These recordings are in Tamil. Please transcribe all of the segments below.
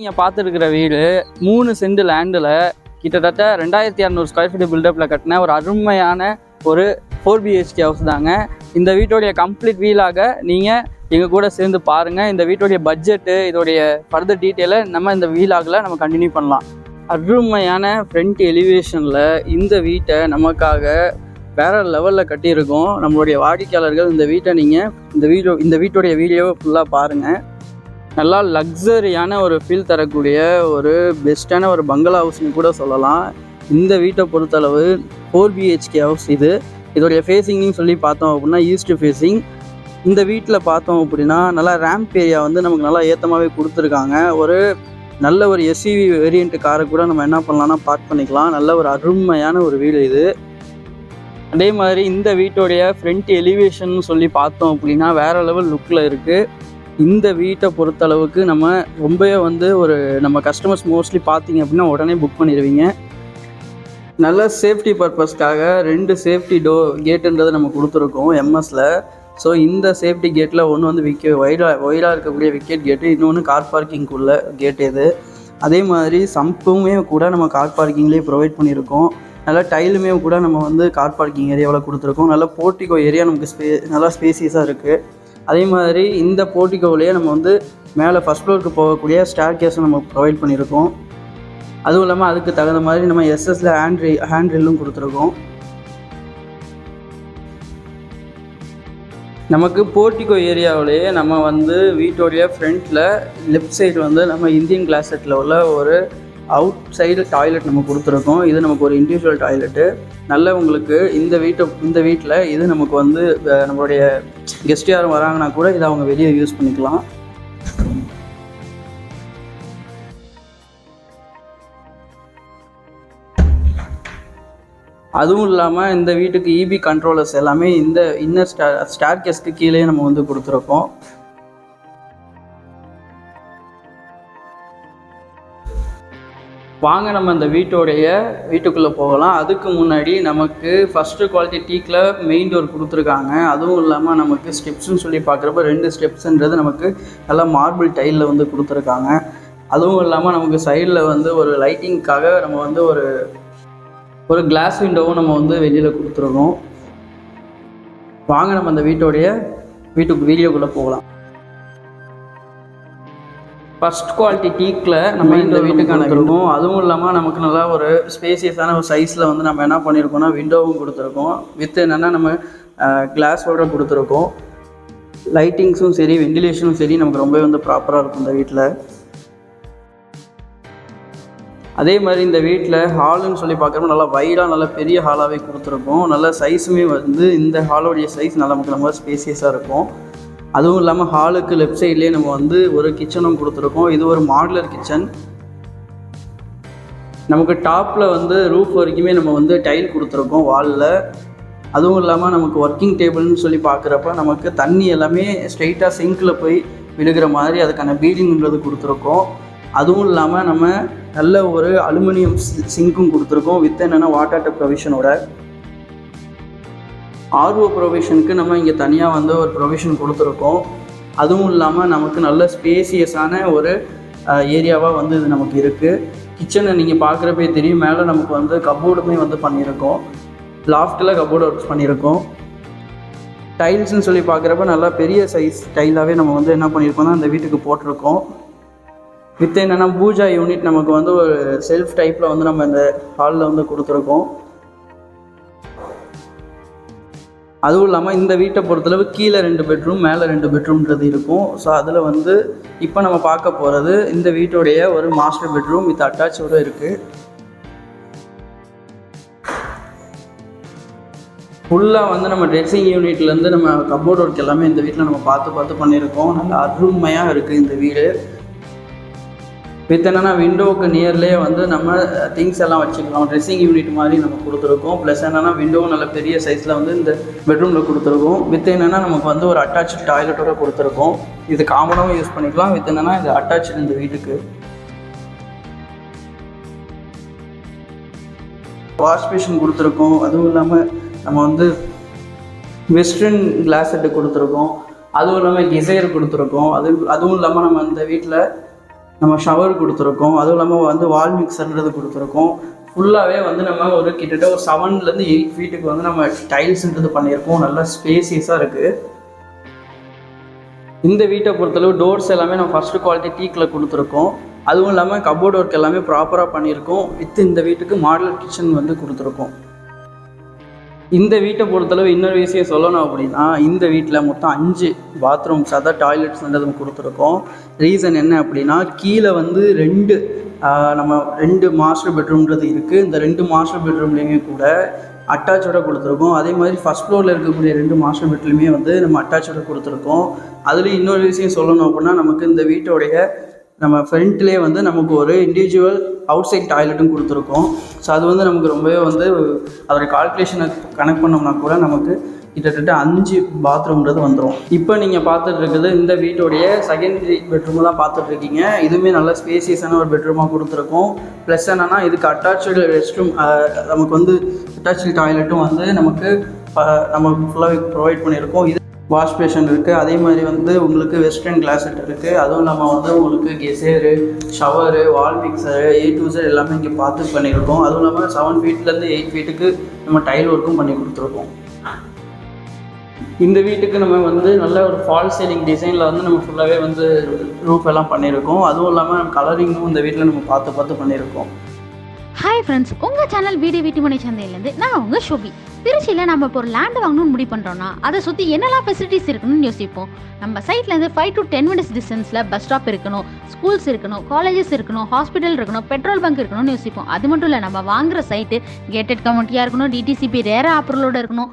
நீங்கள் பார்த்துருக்கிற வீடு மூணு சென்ட் லேண்டில் கிட்டத்தட்ட ரெண்டாயிரத்தி இரநூறு ஸ்கொயர் ஃபீட் பில்டப்பில் கட்டின ஒரு அருமையான ஒரு ஃபோர் பிஹெச்கே ஹவுஸ் தாங்க. இந்த வீட்டோடைய கம்ப்ளீட் வீலாக நீங்கள் எங்கள் கூட சேர்ந்து பாருங்கள் இந்த வீட்டோடைய பட்ஜெட்டு இதோடைய ஃபர்தர் டீட்டெயிலை நம்ம இந்த வீலாகில் நம்ம கண்டினியூ பண்ணலாம். அருமையான ஃப்ரண்ட் எலிவேஷனில் இந்த வீட்டை நமக்காக வேற லெவலில் கட்டியிருக்கோம். நம்மளுடைய வாடிக்கையாளர்கள் இந்த வீட்டை நீங்கள் இந்த வீடியோ இந்த வீட்டுடைய வீடியோவை ஃபுல்லாக பாருங்கள் நல்லா லக்ஸரியான ஒரு ஃபீல் தரக்கூடிய ஒரு பெஸ்ட்டான ஒரு பங்களா ஹவுஸ்னு கூட சொல்லலாம். இந்த வீட்டை பொறுத்தளவு ஃபோர் பிஹெச்கே ஹவுஸ் இது. இதோடைய ஃபேஸிங்னு சொல்லி பார்த்தோம் அப்படின்னா ஈஸ்ட் ஃபேஸிங் இந்த வீட்டில் பார்த்தோம் அப்படின்னா நல்லா ரேம்ப் ஏரியா வந்து நமக்கு நல்லா ஏற்றமாகவே கொடுத்துருக்காங்க. ஒரு நல்ல ஒரு எஸ்யூவி வேரியண்ட் காரை கூட நம்ம என்ன பண்ணலாம்னா பார்க் பண்ணிக்கலாம். நல்ல ஒரு அருமையான ஒரு வீடு இது. அதே மாதிரி இந்த வீட்டோடைய ஃப்ரண்ட் எலிவேஷன் சொல்லி பார்த்தோம் அப்படின்னா வேற லெவல் லுக்கில் இருக்குது இந்த வீட்டை பொறுத்தளவுக்கு நம்ம ரொம்பவே வந்து ஒரு நம்ம கஸ்டமர்ஸ் மோஸ்ட்லி பார்த்தீங்க அப்படின்னா உடனே புக் பண்ணிடுவீங்க. நல்ல சேஃப்டி பர்பஸ்க்காக ரெண்டு சேஃப்டி டோ கேட்டுன்றதை நம்ம கொடுத்துருக்கோம் எம்எஸில் ஸோ இந்த சேஃப்டி கேட்டில் ஒன்று வந்து விக்க ஒயிடாக ஒயிடாக இருக்கக்கூடிய விக்கெட் கேட்டு இன்னொன்று கார் பார்க்கிங்குள்ள கேட் இது. அதே மாதிரி சம்புமே கூட நம்ம கார் பார்க்கிங்லேயே ப்ரொவைட் பண்ணியிருக்கோம். நல்லா டைலுமே கூட நம்ம வந்து கார் பார்க்கிங் ஏரியாவில் கொடுத்துருக்கோம். நல்ல போர்ட்டிகோ ஏரியா நமக்கு ஸ்பே நல்லா ஸ்பேசியஸாக இருக்குது அதே மாதிரி இந்த போர்ட்டிகோவிலேயே நம்ம வந்து மேலே ஃபஸ்ட் ஃப்ளோருக்கு போகக்கூடிய ஸ்டார் கேஸும் நம்ம ப்ரொவைட் பண்ணியிருக்கோம். அதுவும் இல்லாமல் அதுக்கு தகுந்த மாதிரி நம்ம எஸ்எஸ்ல ஹேண்ட் ஹேண்ட் ரில்லும் கொடுத்துருக்கோம். நமக்கு போர்ட்டிகோ ஏரியாவிலேயே நம்ம வந்து வீட்டோடைய ஃப்ரண்ட்டில் லெஃப்ட் சைடு வந்து நம்ம இந்தியன் கிளாஸ் செட்டில் உள்ள ஒரு அவுட் சைடு டாய்லெட் நம்ம கொடுத்துருக்கோம். இது நமக்கு ஒரு இண்டிவிஜுவல் டாய்லெட்டு நல்ல உங்களுக்கு இந்த வீட்டை இந்த வீட்டில் இது நமக்கு வந்து நம்மளுடைய கெஸ்ட் யாரும் வராங்கன்னா கூட இதை அவங்க வெளியே யூஸ் பண்ணிக்கலாம். அதுவும் இல்லாமல் இந்த வீட்டுக்கு இபி கண்ட்ரோலர்ஸ் எல்லாமே இந்த இன்னர் ஸ்டா ஸ்டார் கேஸ்க்கு கீழே நம்ம வந்து கொடுத்துருக்கோம். வாங்க நம்ம இந்த வீட்டோடைய வீட்டுக்குள்ளே போகலாம். அதுக்கு முன்னாடி நமக்கு ஃபஸ்ட்டு குவாலிட்டி டீக்கில் மெயின் டோர் கொடுத்துருக்காங்க. அதுவும் இல்லாமல் நமக்கு ஸ்டெப்ஸ்னு சொல்லி பார்க்குறப்ப ரெண்டு ஸ்டெப்ஸ்ன்றது நமக்கு நல்லா மார்பிள் டைலில் வந்து கொடுத்துருக்காங்க. அதுவும் இல்லாமல் நமக்கு சைடில் வந்து ஒரு லைட்டிங்க்காக நம்ம வந்து ஒரு ஒரு கிளாஸ் விண்டோவும் நம்ம வந்து வெளியில் கொடுத்துருக்கோம். வாங்க நம்ம அந்த வீட்டோடைய வீட்டுக்கு வீடியோக்குள்ளே போகலாம். ஃபர்ஸ்ட் குவாலிட்டி டீக்கில் நம்ம இந்த வீட்டுக்கான இருக்கும் அதுவும் இல்லாமல் நமக்கு நல்லா ஒரு ஸ்பேசியஸான ஒரு சைஸில் வந்து நம்ம என்ன பண்ணியிருக்கோம்னா விண்டோவும் கொடுத்துருக்கோம். வித் என்னென்னா நம்ம கிளாஸோட கொடுத்துருக்கோம். லைட்டிங்ஸும் சரி வெண்டிலேஷனும் சரி நமக்கு ரொம்பவே வந்து ப்ராப்பராக இருக்கும் இந்த வீட்டில் அதே மாதிரி இந்த வீட்டில் ஹாலுன்னு சொல்லி பார்க்குறப்ப நல்லா வைடாக நல்லா பெரிய ஹாலாகவே கொடுத்துருக்கோம். நல்ல சைஸுமே வந்து இந்த ஹாலோடைய சைஸ் நல்லா நமக்கு ரொம்ப ஸ்பேசியஸாக இருக்கும். அதுவும் இல்லாமல் ஹாலுக்கு லெஃப்ட் சைட்லேயே நம்ம வந்து ஒரு கிச்சனும் கொடுத்துருக்கோம். இது ஒரு மாடுலர் கிச்சன் நமக்கு டாப்பில் வந்து ரூஃப் வரைக்குமே நம்ம வந்து டைல் கொடுத்துருக்கோம் வாலில் அதுவும் இல்லாமல் நமக்கு ஒர்க்கிங் டேபிள்னு சொல்லி பார்க்குறப்ப நமக்கு தண்ணி எல்லாமே ஸ்ட்ரைட்டாக சிங்கில் போய் விழுகிற மாதிரி அதுக்கான பீடிங்ன்றது கொடுத்துருக்கோம். அதுவும் இல்லாமல் நம்ம நல்ல ஒரு அலுமினியம் சிங்க்கும் கொடுத்துருக்கோம். வித் என்னென்னா வாட்டர் டப் ப்ரொவிஷனோட ஆர்ஓ ப்ரொவிஷனுக்கு நம்ம இங்கே தனியாக வந்து ஒரு ப்ரொவிஷன் கொடுத்துருக்கோம். அதுவும் இல்லாமல் நமக்கு நல்ல ஸ்பேசியஸான ஒரு ஏரியாவாக வந்து இது நமக்கு இருக்குது கிச்சனை நீங்கள் பார்க்குறப்பே தெரியும். மேலே நமக்கு வந்து கபோர்டுமே வந்து பண்ணியிருக்கோம். லாஃப்டில் கபோர்டு ஒர்க்ஸ் பண்ணியிருக்கோம். டைல்ஸ்னு சொல்லி பார்க்குறப்ப நல்லா பெரிய சைஸ் டைலாகவே நம்ம வந்து என்ன பண்ணியிருக்கோம்னா அந்த வீட்டுக்கு போட்டிருக்கோம். வித் என்னென்னா பூஜா யூனிட் நமக்கு வந்து ஒரு செல்ஃப் டைப்பில் வந்து நம்ம இந்த ஹாலில் வந்து கொடுத்துருக்கோம். அதுவும் இல்லாமல் இந்த வீட்டை பொறுத்தளவு கீழே ரெண்டு பெட்ரூம் மேலே ரெண்டு பெட்ரூம்ன்றது இருக்கும். ஸோ அதில் வந்து இப்போ நம்ம பார்க்க போகிறது இந்த வீட்டுடைய ஒரு மாஸ்டர் பெட்ரூம் இது அட்டாச்சோடு இருக்குது ஃபுல்லாக வந்து நம்ம ட்ரெஸ்ஸிங் யூனிட்லேருந்து நம்ம கபோர்ட் ஒர்க் எல்லாமே இந்த வீட்டில் நம்ம பார்த்து பார்த்து பண்ணியிருக்கோம். நல்லா அருமையாக இருக்குது இந்த வீடு. வித் என்னென்னா விண்டோவுக்கு நியர்லேயே வந்து நம்ம திங்ஸ் எல்லாம் வச்சுக்கலாம். ட்ரெஸ்ஸிங் யூனிட் மாதிரி நம்ம கொடுத்துருக்கோம். ப்ளஸ் என்னென்னா விண்டோவும் நல்ல பெரிய சைஸில் வந்து இந்த பெட்ரூமில் கொடுத்துருக்கோம். வித் என்னென்னா நமக்கு வந்து ஒரு அட்டாச் டாய்லெட்டோட கொடுத்துருக்கோம். இது காமனாகவும் யூஸ் பண்ணிக்கலாம். வித் என்னென்னா இது அட்டாச் இந்த வீட்டுக்கு. வாஷ்பேஷன் கொடுத்துருக்கோம். அதுவும் இல்லாமல் நம்ம வந்து வெஸ்டர்ன் கிளாஸ் செட்டு கொடுத்துருக்கோம். அதுவும் இல்லாமல் டிசைர் கொடுத்துருக்கோம். அது அதுவும் இல்லாமல் நம்ம இந்த வீட்டில் நம்ம ஷவர் கொடுத்துருக்கோம். அதுவும் இல்லாமல் வந்து வால் மிக்சர்ன்றது கொடுத்துருக்கோம். ஃபுல்லாகவே வந்து நம்ம ஒரு கிட்டத்தட்ட ஒரு செவன்லேருந்து எயிட் ஃபீட்டுக்கு வந்து நம்ம டைல்ஸ்ன்றது பண்ணியிருக்கோம். நல்லா ஸ்பேசியஸாக இருக்குது இந்த வீட்டை பொறுத்தளவு டோர்ஸ் எல்லாமே நம்ம ஃபஸ்ட்டு குவாலிட்டி டீக்கில் கொடுத்துருக்கோம். அதுவும் இல்லாமல் கபோர்ட் ஒர்க் எல்லாமே ப்ராப்பராக பண்ணியிருக்கோம். வித் இந்த வீட்டுக்கு மாடலர் கிச்சன் வந்து கொடுத்துருக்கோம். இந்த வீட்டை பொறுத்தளவு இன்னொரு விஷயம் சொல்லணும் அப்படின்னா இந்த வீட்டில் மொத்தம் அஞ்சு பாத்ரூம்ஸ் அதாவது டாய்லெட்ஸ்ன்றது கொடுத்துருக்கோம். ரீசன் என்ன அப்படின்னா கீழே வந்து ரெண்டு நம்ம ரெண்டு மாஸ்டர் பெட்ரூம்ன்றது இருக்குது இந்த ரெண்டு மாஸ்டர் பெட்ரூம்லேயுமே கூட அட்டாச்சோட கொடுத்துருக்கோம். அதே மாதிரி ஃபஸ்ட் ஃப்ளோரில் இருக்கக்கூடிய ரெண்டு மாஸ்டர் பெட்ரூமே வந்து நம்ம அட்டாச்சோட கொடுத்துருக்கோம். அதுலேயும் இன்னொரு விஷயம் சொல்லணும் அப்படின்னா நமக்கு இந்த வீட்டோடைய நம்ம ஃப்ரண்ட்லேயே வந்து நமக்கு ஒரு இண்டிவிஜுவல் அவுட் சைட் டாய்லெட்டும் கொடுத்துருக்கோம். ஸோ அது வந்து நமக்கு ரொம்பவே வந்து அதோடய கால்குலேஷனை கனெக்ட் பண்ணோம்னா கூட நமக்கு கிட்டத்தட்ட அஞ்சு பாத்ரூம்ன்றது வந்துடும் இப்போ நீங்கள் பார்த்துட்டு இருக்குது இந்த வீட்டுடைய செகண்டரி பெட்ரூம் தான் பார்த்துட்டு இருக்கீங்க. இதுவுமே நல்ல ஸ்பேசியஸான ஒரு பெட்ரூமாக கொடுத்துருக்கோம். ப்ளஸ் என்னென்னா இதுக்கு அட்டாச்சு ரெஸ்ட் ரூம் நமக்கு வந்து அட்டாச்சு டாய்லெட்டும் வந்து நமக்கு நம்ம ஃபுல்லாக ப்ரொவைட் பண்ணியிருக்கோம். இது வாஷ் பேஷன் இருக்குது அதே மாதிரி வந்து உங்களுக்கு வெஸ்டர்ன் கிளாஸட் இருக்குது அதுவும் இல்லாமல் வந்து உங்களுக்கு geyser shower wall mixer A to Z எல்லாமே இங்கே பார்த்து பண்ணியிருக்கோம் அதுவும் இல்லாமல் செவன் ஃபீட்லேருந்து எயிட் ஃபீட்டுக்கு நம்ம டைல் ஒர்க்கும் பண்ணி கொடுத்துருக்கோம். இந்த வீட்டுக்கு நம்ம வந்து நல்ல ஒரு ஃபால் சீலிங் டிசைனில் வந்து நம்ம ஃபுல்லாகவே வந்து ரூஃப் எல்லாம் பண்ணியிருக்கோம் அதுவும் இல்லாமல் நம்ம கலரிங்கும் இந்த வீட்டில் நம்ம பார்த்து பார்த்து பண்ணியிருக்கோம் ஹாய் ஃப்ரெண்ட்ஸ் உங்கள் சேனல் வீடு வீட்டு மனை சந்தையிலேருந்து நான் உங்கள் ஷோபி. திருச்சியில் நம்ம இப்போ ஒரு லேண்ட் வாங்கணும்னு முடிவு பண்ணுறோன்னா அதை சுற்றி என்னெல்லாம் ஃபெசிலிட்டிஸ் இருக்கணும்னு யோசிப்போம். நம்ம சைட்லேருந்து ஃபைவ் டு டென் மினிட்ஸ் டிஸ்டன்ஸில் பஸ் ஸ்டாப் இருக்கணும் ஸ்கூல்ஸ் இருக்கணும் காலேஜஸ் இருக்கணும் ஹாஸ்பிட்டல் இருக்கணும் பெட்ரோல் பங்க் இருக்கணும்னு யோசிப்போம். அது மட்டும் இல்லை நம்ம வாங்குற சைட்டு கேட்டட் கம்யூனிட்டியாக இருக்கணும் டிடிசிபி ரேரா ஆப்பரலோட இருக்கணும்.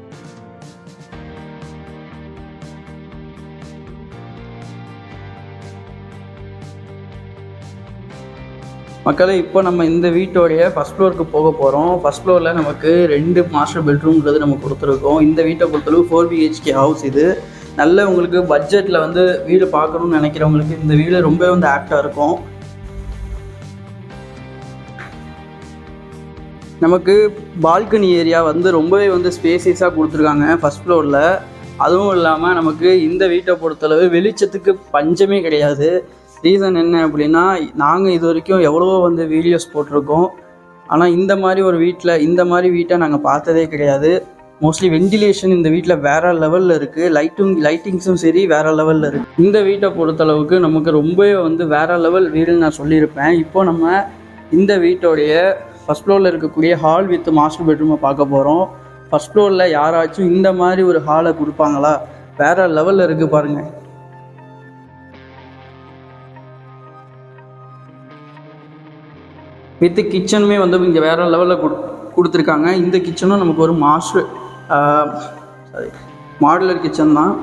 மக்களே இப்போ நம்ம இந்த வீட்டோடைய ஃபஸ்ட் ஃப்ளோருக்கு போக போகிறோம் ஃபஸ்ட் ஃப்ளோரில் நமக்கு ரெண்டு மாஸ்டர் பெட்ரூம்ன்றது நம்ம கொடுத்துருக்கோம். இந்த வீட்டை பொறுத்தளவு ஃபோர் பிஹெச்கே ஹவுஸ் இது. நல்ல உங்களுக்கு பட்ஜெட்டில் வந்து வீடு பார்க்கணும்னு நினைக்கிறவங்களுக்கு இந்த வீடு ரொம்ப வந்து ஆக்டாக இருக்கும். நமக்கு பால்கனி ஏரியா வந்து ரொம்பவே வந்து ஸ்பேசியஸாக கொடுத்துருக்காங்க ஃபஸ்ட் ஃப்ளோரில் அதுவும் இல்லாமல் நமக்கு இந்த வீட்டை பொறுத்தளவு வெளிச்சத்துக்கு பஞ்சமே கிடையாது. ரீசன் என்ன அப்படின்னா நாங்கள் இது வரைக்கும் எவ்வளவோ வந்து வீடியோஸ் போட்டிருக்கோம். ஆனால் இந்த மாதிரி ஒரு வீட்டில் இந்த மாதிரி வீட்டை நாங்கள் பார்த்ததே கிடையாது. மோஸ்ட்லி வென்டிலேஷன் இந்த வீட்டில் வேற லெவலில் இருக்குது லைட்டும் லைட்டிங்ஸும் சரி வேற லெவலில் இருக்குது இந்த வீட்டை பொறுத்தளவுக்கு நமக்கு ரொம்பவே வந்து வேற லெவல் வீடுன்னு நான் சொல்லியிருப்பேன். இப்போ நம்ம இந்த வீட்டோடைய ஃபஸ்ட் ஃப்ளோரில் இருக்கக்கூடிய ஹால் வித் மாஸ்டர் பெட்ரூமை பார்க்க போகிறோம் ஃபஸ்ட் ஃப்ளோரில் யாராச்சும் இந்த மாதிரி ஒரு ஹாலை கொடுப்பாங்களா? வேற லெவலில் இருக்குது பாருங்கள் வித்து கிச்சனுமே வந்து இங்கே வேறு லெவலில் கொடு கொடுத்துருக்காங்க. இந்த கிச்சனும் நமக்கு ஒரு மாஸ்டர் சாரி மாடுலர் கிச்சன் தான்.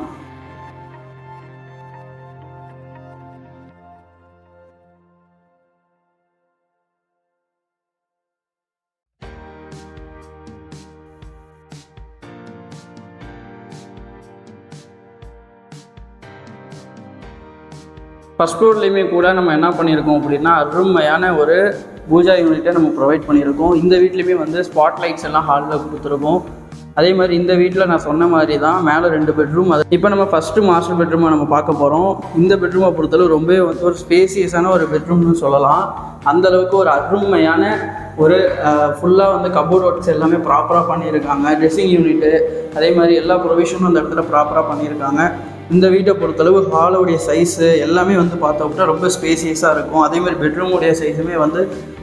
ஃபஸ்ட் ஃப்ளோர்லேயுமே கூட நம்ம என்ன பண்ணியிருக்கோம் அப்படின்னா அருமையான ஒரு பூஜா யூனிட்டை நம்ம ப்ரொவைட் பண்ணியிருக்கோம். இந்த வீட்லேயுமே வந்து ஸ்பாட் லைட்ஸ் எல்லாம் ஹாலில் கொடுத்துருக்கோம். அதே மாதிரி இந்த வீட்டில் நான் சொன்ன மாதிரி தான் மேலே ரெண்டு பெட்ரூம் அது இப்போ நம்ம ஃபஸ்ட்டு மாஸ்டர் பெட்ரூமை நம்ம பார்க்க போகிறோம் இந்த பெட்ரூமை பொறுத்தளவு ரொம்பவே வந்து ஒரு ஸ்பேசியஸான ஒரு பெட்ரூம்னு சொல்லலாம். அந்தளவுக்கு ஒரு அருமையான ஒரு ஃபுல்லாக வந்து கபோர்ட் ஒர்க்ஸ் எல்லாமே ப்ராப்பராக பண்ணியிருக்காங்க. ட்ரெஸ்ஸிங் யூனிட்டு அதே மாதிரி எல்லா ப்ரொவிஷனும் அந்த இடத்துல ப்ராப்பராக பண்ணியிருக்காங்க. இந்த வீட்டை பொறுத்தளவு ஹாலோடைய சைஸு எல்லாமே வந்து பார்த்தோம்னா ரொம்ப ஸ்பேசியஸாக இருக்கும். அதேமாதிரி பெட்ரூமுடைய சைஸுமே வந்து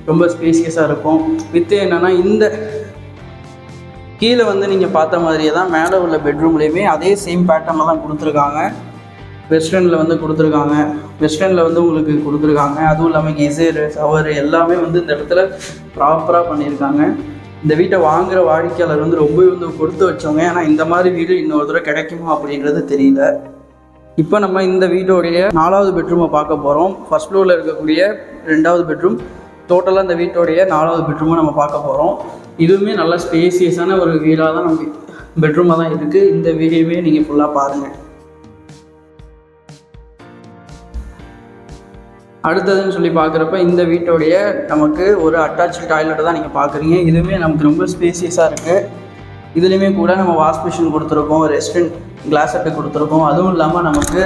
ரொம்ப ஸ்பேசியஸாக இருக்கும். வித்து என்னென்னா இந்த கீழே வந்து நீங்கள் பார்த்த மாதிரியே தான் மேலே உள்ள பெட்ரூம்லேயுமே அதே சேம் பேட்டர்னில் தான் கொடுத்துருக்காங்க. வெஸ்டர்னில் வந்து கொடுத்துருக்காங்க. வெஸ்டர்னில் வந்து உங்களுக்கு கொடுத்துருக்காங்க. அதுவும் இல்லாமல் கெசேரு சவரு எல்லாமே வந்து இந்த இடத்துல ப்ராப்பராக பண்ணியிருக்காங்க. இந்த வீட்டை வாங்குகிற வாடிக்கையாளர் வந்து ரொம்பவே வந்து கொடுத்து வச்சவங்க. ஏன்னா இந்த மாதிரி வீடு இன்னொரு தடவை கிடைக்குமா அப்படின்றது தெரியல. இப்போ நம்ம இந்த வீட்டோடைய நாலாவது பெட்ரூமை பார்க்க போகிறோம் ஃபர்ஸ்ட் ஃப்ளோரில் இருக்கக்கூடிய ரெண்டாவது பெட்ரூம் டோட்டலாக இந்த வீட்டோடைய நாலாவது பெட்ரூமை நம்ம பார்க்க போகிறோம் இதுவுமே நல்ல ஸ்பேசியஸான ஒரு வீடாக தான் நமக்கு பெட்ரூமாக தான் இருக்குது இந்த வீடியோவே நீங்கள் ஃபுல்லாக பாருங்கள் அடுத்ததுன்னு சொல்லி பார்க்குறப்ப இந்த வீட்டோடைய நமக்கு ஒரு அட்டாச்சு டாய்லெட்டை தான் நீங்கள் பார்க்குறீங்க. இதுவுமே நமக்கு ரொம்ப ஸ்பேசியஸாக இருக்குது இதுலேயுமே கூட நம்ம வாஷ் மிஷின் கொடுத்துருக்கோம் ரெஸ்டாரண்ட் கிளாஸ் அட்டை கொடுத்துருக்கோம். அதுவும் இல்லாமல் நமக்கு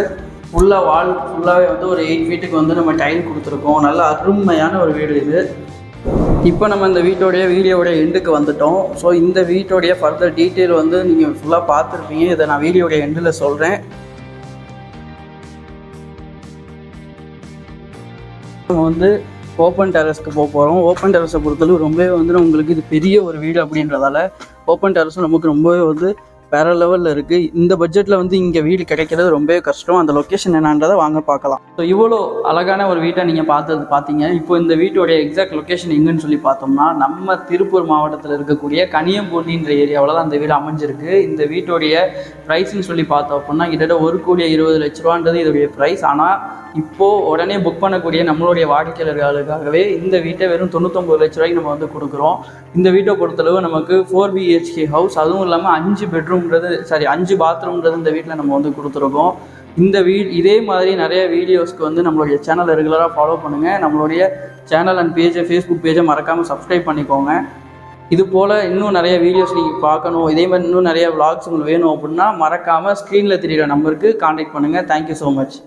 ஃபுல்லாக வால் ஃபுல்லாகவே வந்து ஒரு எயிட் வீட்டுக்கு வந்து நம்ம டைல் கொடுத்துருக்கோம். நல்ல அருமையான ஒரு வீடு இது. இப்போ நம்ம இந்த வீட்டோடைய வீடியோடைய எண்டுக்கு வந்துட்டோம். ஸோ இந்த வீட்டோடைய ஃபர்தர் டீட்டெயில் வந்து நீங்கள் ஃபுல்லாக பார்த்துருப்பீங்க. இதை நான் வீடியோடைய எண்டில் சொல்கிறேன் நம்ம வந்து ஓப்பன் டெரஸ்க்கு போக போகிறோம் ஓப்பன் டெரஸை பொறுத்தளவு ரொம்பவே வந்து உங்களுக்கு இது பெரிய ஒரு வீடு அப்படின்றதால ஓப்பன் டெரஸும் நமக்கு ரொம்பவே வந்து வேற லெவலில் இருக்குது இந்த பட்ஜெட்டில் வந்து இங்கே வீடு கிடைக்கிறது ரொம்பவே கஷ்டம். அந்த லொக்கேஷன் என்னன்றதை வாங்க பார்க்கலாம். ஸோ இவ்வளோ அழகான ஒரு வீட்டை நீங்கள் பார்த்தது பார்த்தீங்க. இப்போ இந்த வீட்டோடைய எக்ஸாக்ட் லொக்கேஷன் எங்கன்னு சொல்லி பார்த்தோம்னா நம்ம திருப்பூர் மாவட்டத்தில் இருக்கக்கூடிய கனியம்பூண்டின்ற ஏரியாவில் தான் அந்த வீடு அமைஞ்சிருக்கு. இந்த வீட்டோடைய ப்ரைஸ்ன்னு சொல்லி பார்த்தோம் அப்படின்னா கிட்டத்தட்ட ஒரு கோடி இருபது லட்ச ரூபான்றது இதோடைய ப்ரைஸ் ஆனால் இப்போது உடனே புக் பண்ணக்கூடிய நம்மளுடைய வாடிக்கையாளர்களுக்காகவே இந்த வீட்டை வெறும் தொண்ணூத்தொம்பது லட்ச ரூபாய்க்கு நம்ம வந்து கொடுக்குறோம். இந்த வீட்டை பொறுத்தளவு நமக்கு ஃபோர் பிஹெச்கே ஹவுஸ் அதுவும் இல்லாமல் அஞ்சு பெட்ரூம் பாத்ரூம்ன்றது சாரி அஞ்சு பாத்ரூம்ன்றது இந்த வீட்டில் நம்ம வந்து கொடுத்துருக்கோம். இந்த வீ இதே மாதிரி நிறைய வீடியோஸ்க்கு வந்து நம்மளுடைய சேனலை ரெகுலராக ஃபாலோ பண்ணுங்கள் நம்மளுடைய சேனல் அண்ட் பேஜை ஃபேஸ்புக் பேஜை மறக்காமல் சப்ஸ்கிரைப் பண்ணிக்கோங்க. இது போல் இன்னும் நிறைய வீடியோஸ் நீங்கள் பார்க்கணும். இதே மாதிரி இன்னும் நிறைய vlogs உங்களுக்கு வேணும் அப்படின்னா மறக்காமல் ஸ்க்ரீனில் தெரியுற நம்பருக்கு காண்டாக்ட் பண்ணுங்கள் தேங்க்யூ ஸோ மச்